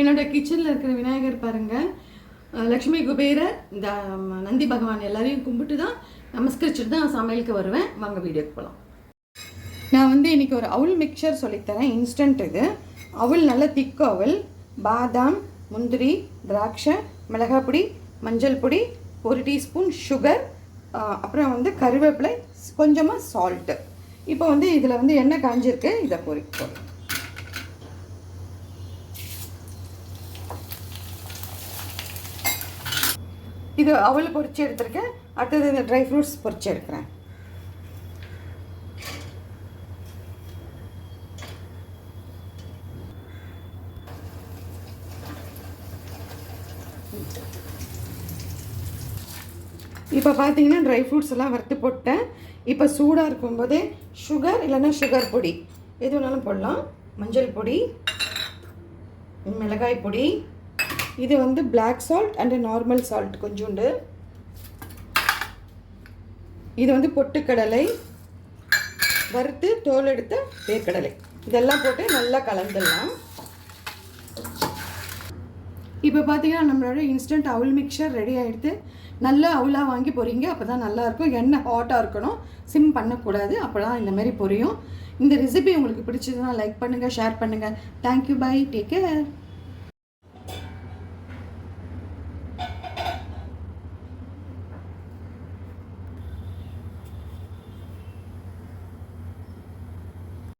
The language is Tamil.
என்னோட கிச்சனில் இருக்கிற விநாயகர் பாருங்கள் லக்ஷ்மி குபேரர் இந்த நந்தி பகவான் எல்லாரையும் கும்பிட்டு தான் நமஸ்கரிச்சுட்டு தான் சமையலுக்கு வருவேன். வாங்க வீடியோக்கு போகலாம் நான் வந்து இன்றைக்கி ஒரு அவுல் மிக்சர் சொல்லித்தரேன் இன்ஸ்டன்ட் இது. அவுல் நல்ல திக்கு அவுல். பாதாம் முந்திரி திராட்சை மிளகாய் பொடி மஞ்சள் பொடி ஒரு டீஸ்பூன் சுகர் அப்புறம் வந்து கருவேப்பிலை கொஞ்சமாக சால்ட்டு இப்போ வந்து இதில் வந்து எண்ணெய் காஞ்சிருக்கு. இதை பொறிக்க போகிறோம் இது அவளை பொறிச்சு எடுத்திருக்கேன். அடுத்தது இந்த ட்ரை ஃப்ரூட்ஸ் பொறிச்சு எடுக்கிறேன். இப்போ பார்த்தீங்கன்னா ட்ரை ஃப்ரூட்ஸ் எல்லாம் வறுத்து போட்டேன். இப்போ சூடாக இருக்கும்போது சுகர் இல்லைன்னா சுகர் பொடி. எது வேணாலும் போடலாம். மஞ்சள் பொடி மிளகாய் பொடி இது வந்து black salt and normal salt கொஞ்சோண்டு. இது வந்து பொட்டுக்கடலை வறுத்து தோல் எடுத்த வேர்க்கடலை. இதெல்லாம் போட்டு நல்லா கலந்துடலாம். இப்போ பார்த்தீங்கன்னா நம்மளோட இன்ஸ்டன்ட் அவுல் மிக்சர் ரெடி ஆகிடுது நல்லா அவுலாக வாங்கி பொறிங்க அப்போ தான் நல்லாயிருக்கும் எண்ணெய் ஹாட்டாக இருக்கணும். சிம் பண்ணக்கூடாது அப்போ தான் இந்த மாதிரி பொரியும். இந்த ரெசிபி உங்களுக்கு பிடிச்சதுன்னா லைக் பண்ணுங்கள் ஷேர் பண்ணுங்கள் தேங்க்யூ பை டேக் கேர்